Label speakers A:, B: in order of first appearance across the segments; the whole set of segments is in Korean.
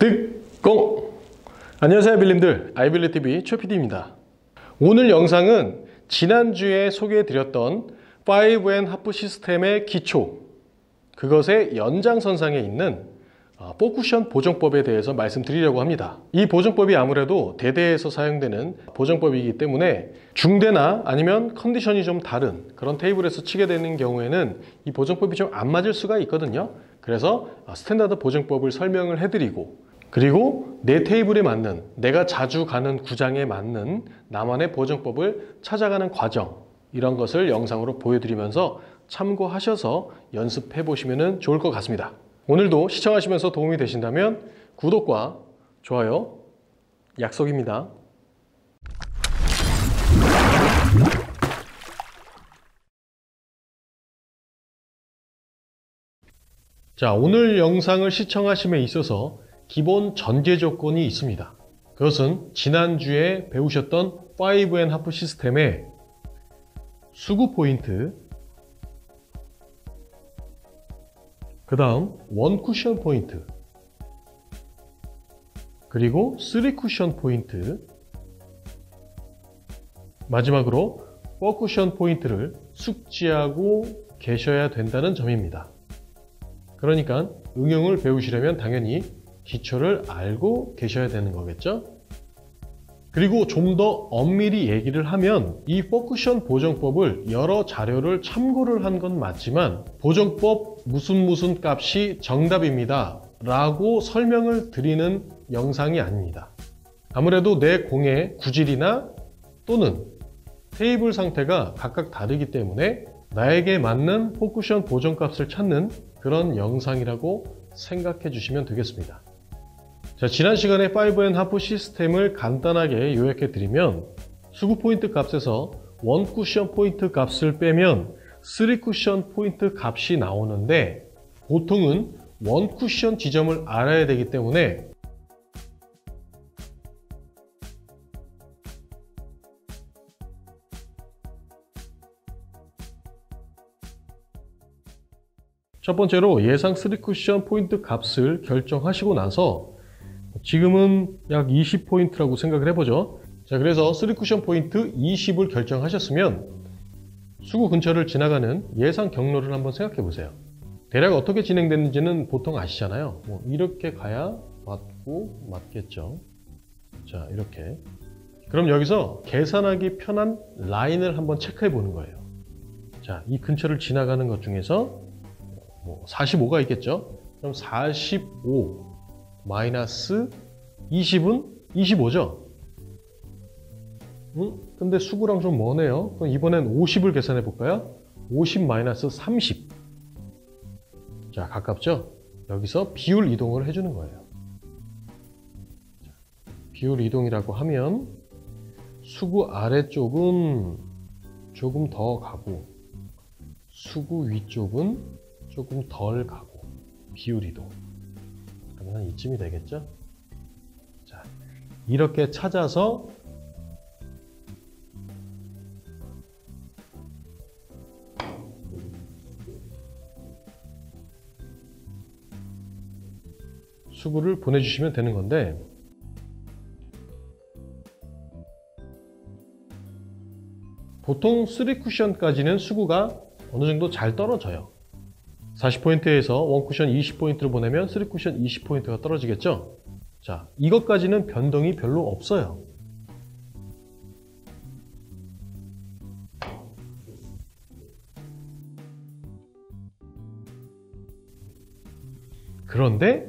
A: 듣공. 안녕하세요 빌림들. 아이빌리TV 최PD입니다. 오늘 영상은 지난주에 소개해드렸던 5N 하프 시스템의 기초 그것의 연장선상에 있는 어, 포쿠션 보정법에 대해서 말씀드리려고 합니다. 이 보정법이 아무래도 대대에서 사용되는 보정법이기 때문에 중대나 아니면 컨디션이 좀 다른 그런 테이블에서 치게 되는 경우에는 이 보정법이 좀 안 맞을 수가 있거든요. 그래서 어, 스탠다드 보정법을 설명을 해드리고 그리고 내 테이블에 맞는 내가 자주 가는 구장에 맞는 나만의 보정법을 찾아가는 과정 이런 것을 영상으로 보여드리면서 참고하셔서 연습해 보시면 좋을 것 같습니다. 오늘도 시청하시면서 도움이 되신다면 구독과 좋아요 약속입니다. 자, 오늘 영상을 시청하심에 있어서 기본 전제 조건이 있습니다. 그것은 지난주에 배우셨던 5N 하프 시스템의 수구 포인트, 그 다음 원 쿠션 포인트, 그리고 3 쿠션 포인트, 마지막으로 4 쿠션 포인트를 숙지하고 계셔야 된다는 점입니다. 그러니까 응용을 배우시려면 당연히 기초를 알고 계셔야 되는 거겠죠? 그리고 좀 더 엄밀히 얘기를 하면 이 포쿠션 보정법을 여러 자료를 참고를 한 건 맞지만 보정법 무슨 무슨 값이 정답입니다 라고 설명을 드리는 영상이 아닙니다. 아무래도 내 공의 구질이나 또는 테이블 상태가 각각 다르기 때문에 나에게 맞는 포쿠션 보정값을 찾는 그런 영상이라고 생각해 주시면 되겠습니다. 자, 지난 시간에 5N 하프 시스템을 간단하게 요약해 드리면 수구 포인트 값에서 원 쿠션 포인트 값을 빼면 3 쿠션 포인트 값이 나오는데 보통은 원 쿠션 지점을 알아야 되기 때문에 첫 번째로 예상 3 쿠션 포인트 값을 결정하시고 나서 지금은 약 20포인트라고 생각을 해보죠. 자, 그래서 3 쿠션 포인트 20을 결정하셨으면 수구 근처를 지나가는 예상 경로를 한번 생각해 보세요. 대략 어떻게 진행됐는지는 보통 아시잖아요. 뭐 이렇게 가야 맞고 맞겠죠. 자, 이렇게. 그럼 여기서 계산하기 편한 라인을 한번 체크해 보는 거예요. 자, 이 근처를 지나가는 것 중에서 뭐 45가 있겠죠? 그럼 45 마이너스 20은 25죠? 응? 근데 수구랑 좀 머네요. 그럼 이번엔 50을 계산해 볼까요? 50 마이너스 30. 자, 가깝죠? 여기서 비율 이동을 해주는 거예요. 비율 이동이라고 하면 수구 아래쪽은 조금 더 가고 수구 위쪽은 조금 덜 가고 비율 이동. 그러면 이쯤이 되겠죠? 자, 이렇게 찾아서 수구를 보내주시면 되는 건데 보통 3쿠션까지는 수구가 어느 정도 잘 떨어져요 40포인트에서 원쿠션 20포인트를 보내면 3쿠션 20포인트가 떨어지겠죠? 자, 이것까지는 변동이 별로 없어요. 그런데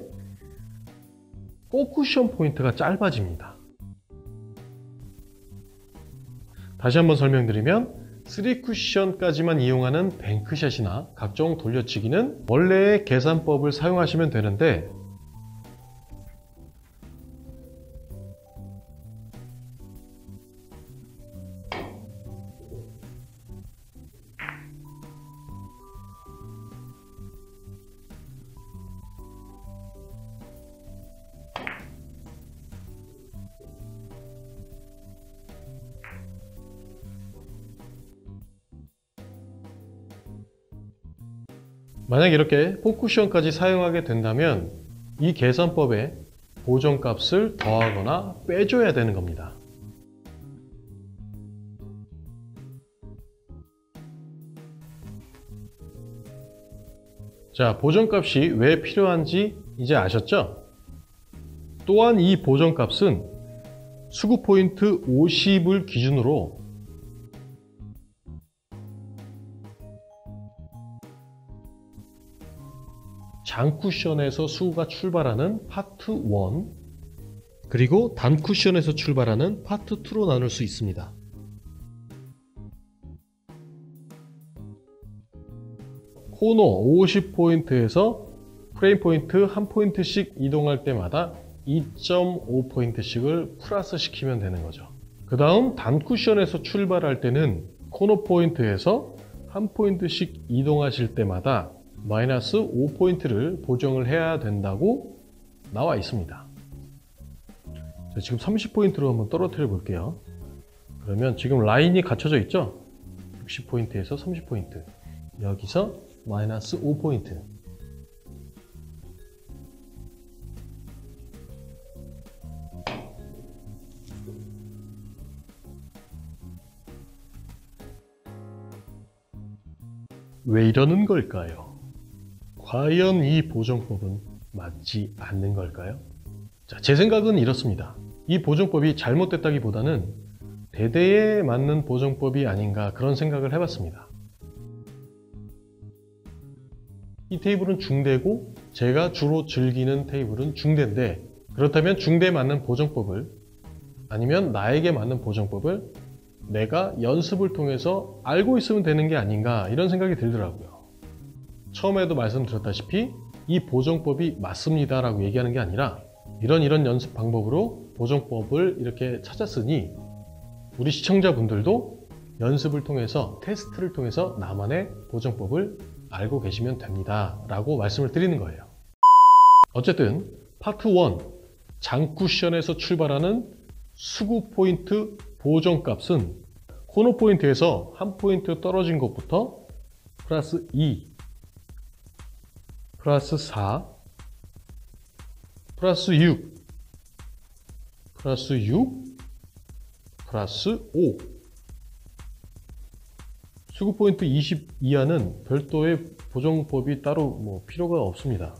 A: 꼬쿠션 포인트가 짧아집니다. 다시 한번 설명드리면 3쿠션까지만 이용하는 뱅크샷이나 각종 돌려치기는 원래의 계산법을 사용하시면 되는데 만약 이렇게 포쿠션까지 사용하게 된다면 이 계산법에 보정값을 더하거나 빼줘야 되는 겁니다. 자, 보정값이 왜 필요한지 이제 아셨죠? 또한 이 보정값은 수급 포인트 50을 기준으로 장쿠션에서 수구가 출발하는 파트 1 그리고 단쿠션에서 출발하는 파트 2로 나눌 수 있습니다. 코너 50포인트에서 프레임 포인트 한 포인트씩 이동할 때마다 2.5포인트씩을 플러스 시키면 되는 거죠. 그 다음 단쿠션에서 출발할 때는 코너 포인트에서 한 포인트씩 이동하실 때마다 마이너스 5포인트를 보정을 해야 된다고 나와 있습니다. 지금 30포인트로 한번 떨어뜨려 볼게요. 그러면 지금 라인이 갖춰져 있죠? 60포인트에서 30포인트. 여기서 마이너스 5포인트. 왜 이러는 걸까요? 과연 이 보정법은 맞지 않는 걸까요? 자, 제 생각은 이렇습니다. 이 보정법이 잘못됐다기보다는 대대에 맞는 보정법이 아닌가 그런 생각을 해봤습니다. 이 테이블은 중대고 제가 주로 즐기는 테이블은 중대인데 그렇다면 중대에 맞는 보정법을 아니면 나에게 맞는 보정법을 내가 연습을 통해서 알고 있으면 되는 게 아닌가 이런 생각이 들더라고요. 처음에도 말씀드렸다시피 이 보정법이 맞습니다 라고 얘기하는 게 아니라 이런 이런 연습 방법으로 보정법을 이렇게 찾았으니 우리 시청자분들도 연습을 통해서 테스트를 통해서 나만의 보정법을 알고 계시면 됩니다 라고 말씀을 드리는 거예요. 어쨌든 파트 1 장쿠션에서 출발하는 수구 포인트 보정값은 코너 포인트에서 한 포인트 떨어진 것부터 플러스 2 플러스 4 플러스 6 플러스 6 플러스 5 수급 포인트 20 이하는 별도의 보정법이 따로 뭐 필요가 없습니다.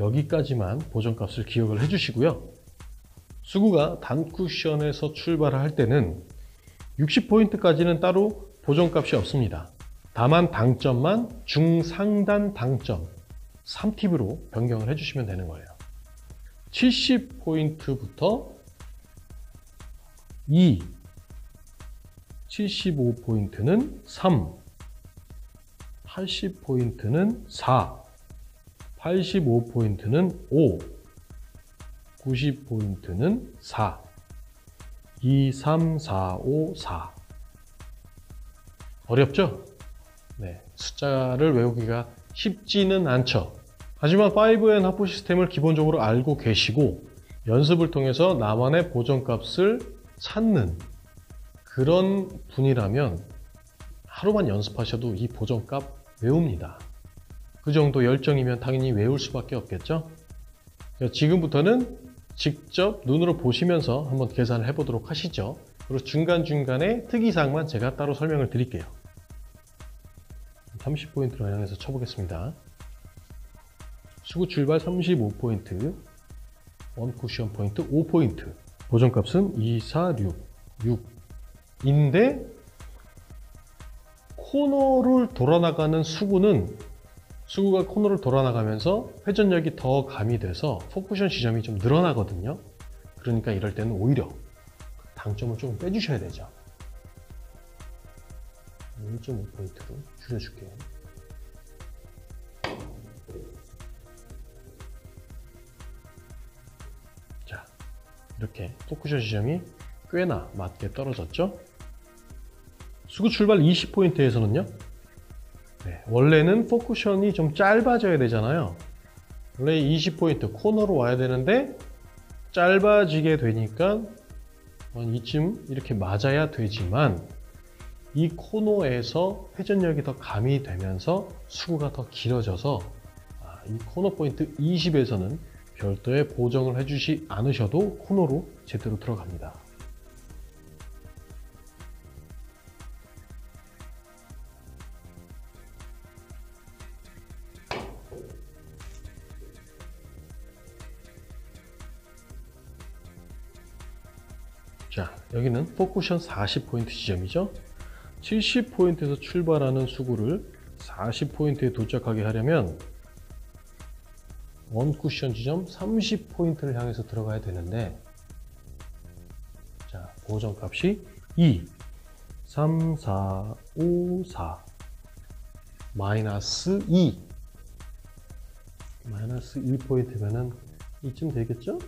A: 여기까지만 보정값을 기억을 해주시고요. 수구가 단쿠션에서 출발할 때는 60포인트까지는 따로 보정값이 없습니다. 다만 당점만 중상단 당점 3팁으로 변경을 해주시면 되는 거예요. 70포인트부터 2, 75포인트는 3, 80포인트는 4, 85포인트는 5, 90포인트는 4, 2, 3, 4, 5, 4. 어렵죠? 네, 숫자를 외우기가 쉽지는 않죠. 하지만 5N 합부 시스템을 기본적으로 알고 계시고 연습을 통해서 나만의 보정값을 찾는 그런 분이라면 하루만 연습하셔도 이 보정값 외웁니다. 그 정도 열정이면 당연히 외울 수밖에 없겠죠? 지금부터는 직접 눈으로 보시면서 한번 계산을 해보도록 하시죠. 그리고 중간중간에 특이사항만 제가 따로 설명을 드릴게요. 30포인트로 향해서 쳐보겠습니다. 수구 출발 35포인트, 원 쿠션 포인트 5포인트, 보정값은 2, 4, 6, 6인데 코너를 돌아나가는 수구는 수구가 코너를 돌아나가면서 회전력이 더 가미돼서 포쿠션 지점이 좀 늘어나거든요. 그러니까 이럴 때는 오히려 당점을 좀 빼주셔야 되죠. 1.5포인트로 줄여줄게요. 이렇게 포쿠션 지점이 꽤나 맞게 떨어졌죠? 수구 출발 20포인트에서는요. 네, 원래는 포쿠션이 좀 짧아져야 되잖아요. 원래 20포인트 코너로 와야 되는데 짧아지게 되니까 이쯤 이렇게 맞아야 되지만 이 코너에서 회전력이 더 가미되면서 수구가 더 길어져서 아, 이 코너 포인트 20에서는 별도의 보정을 해주시 않으셔도 코너로 제대로 들어갑니다. 자, 여기는 포쿠션 40포인트 지점이죠. 70포인트에서 출발하는 수구를 40포인트에 도착하게 하려면 원 쿠션 지점 30포인트를 향해서 들어가야 되는데 자, 보정 값이 2, 3, 4, 5, 4 마이너스 2 마이너스 2포인트면은 이쯤 되겠죠?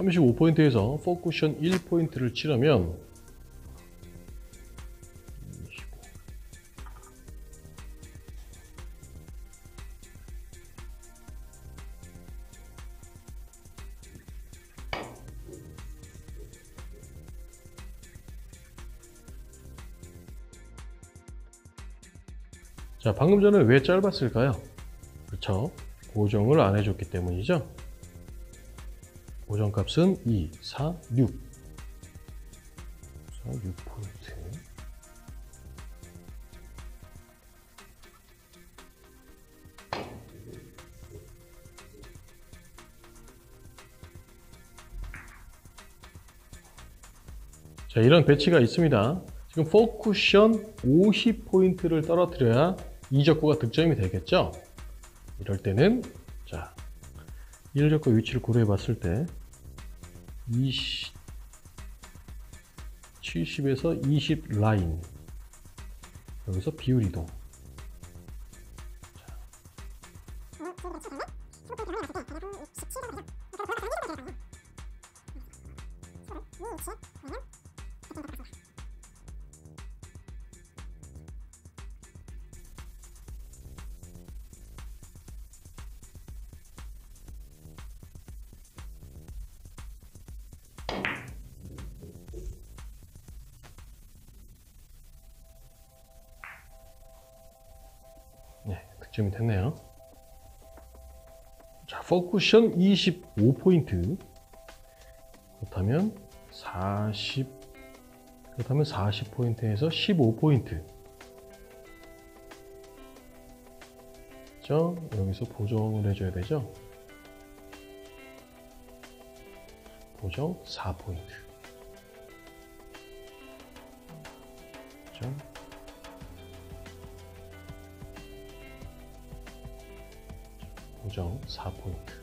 A: 35포인트에서 포쿠션 1포인트를 치려면 자, 방금 전에 왜 짧았을까요? 그렇죠. 고정을 안 해줬기 때문이죠. 고정값은 2, 4, 6. 4, 6포인트. 자, 이런 배치가 있습니다. 지금 포쿠션 50포인트를 떨어뜨려야 이적구가 득점이 되겠죠? 이럴 때는 자, 1적구 위치를 고려해 봤을 때 20, 70에서 20 라인. 여기서 비율 이동 득점이 됐네요. 자, 포쿠션 25포인트. 그렇다면 40, 그렇다면 40포인트에서 15포인트. 죠 여기서 보정을 해줘야 되죠. 보정 4포인트. 죠 고정 4포인트.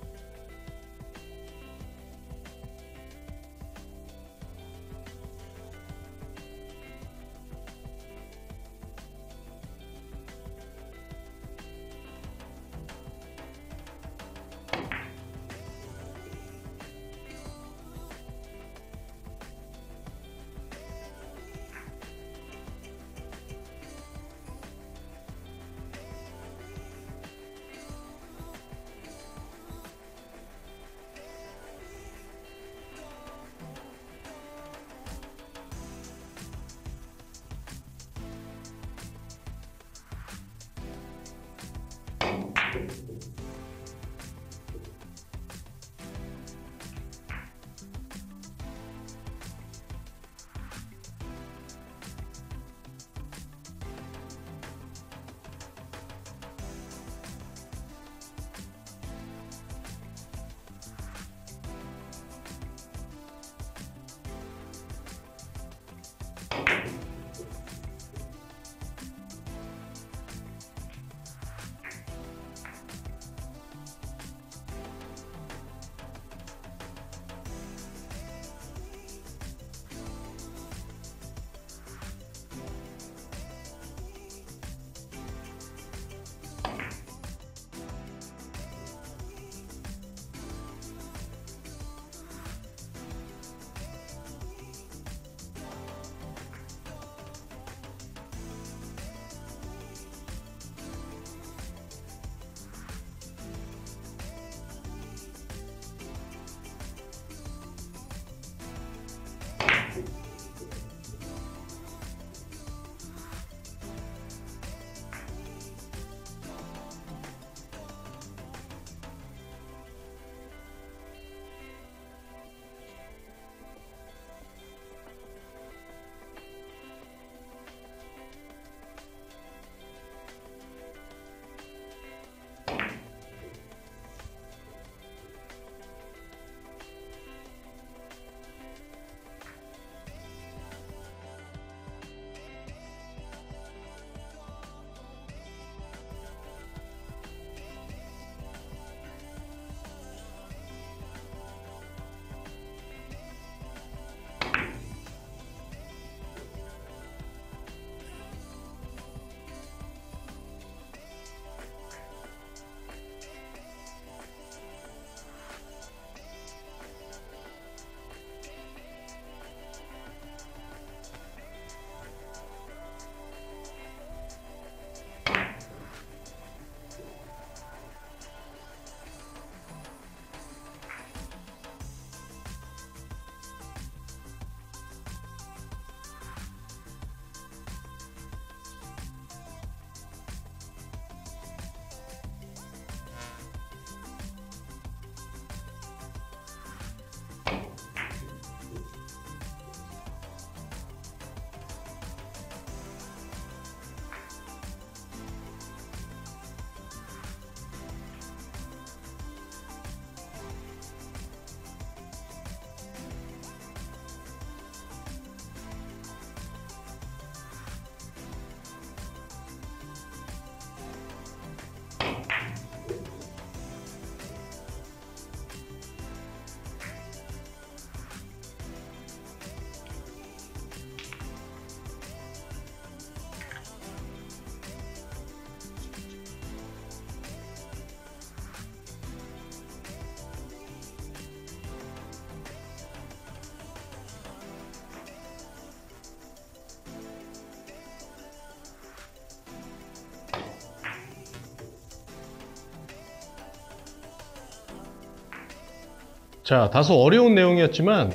A: 자, 다소 어려운 내용이었지만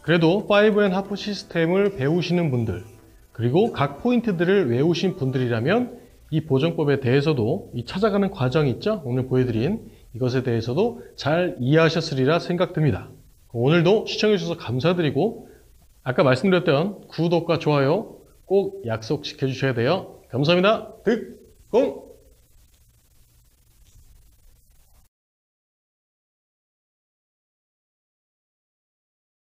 A: 그래도 5N 하프 시스템을 배우시는 분들 그리고 각 포인트들을 외우신 분들이라면 이 보정법에 대해서도 이 찾아가는 과정 있죠? 오늘 보여드린 이것에 대해서도 잘 이해하셨으리라 생각됩니다. 오늘도 시청해주셔서 감사드리고 아까 말씀드렸던 구독과 좋아요 꼭 약속시켜 주셔야 돼요. 감사합니다. 득 공!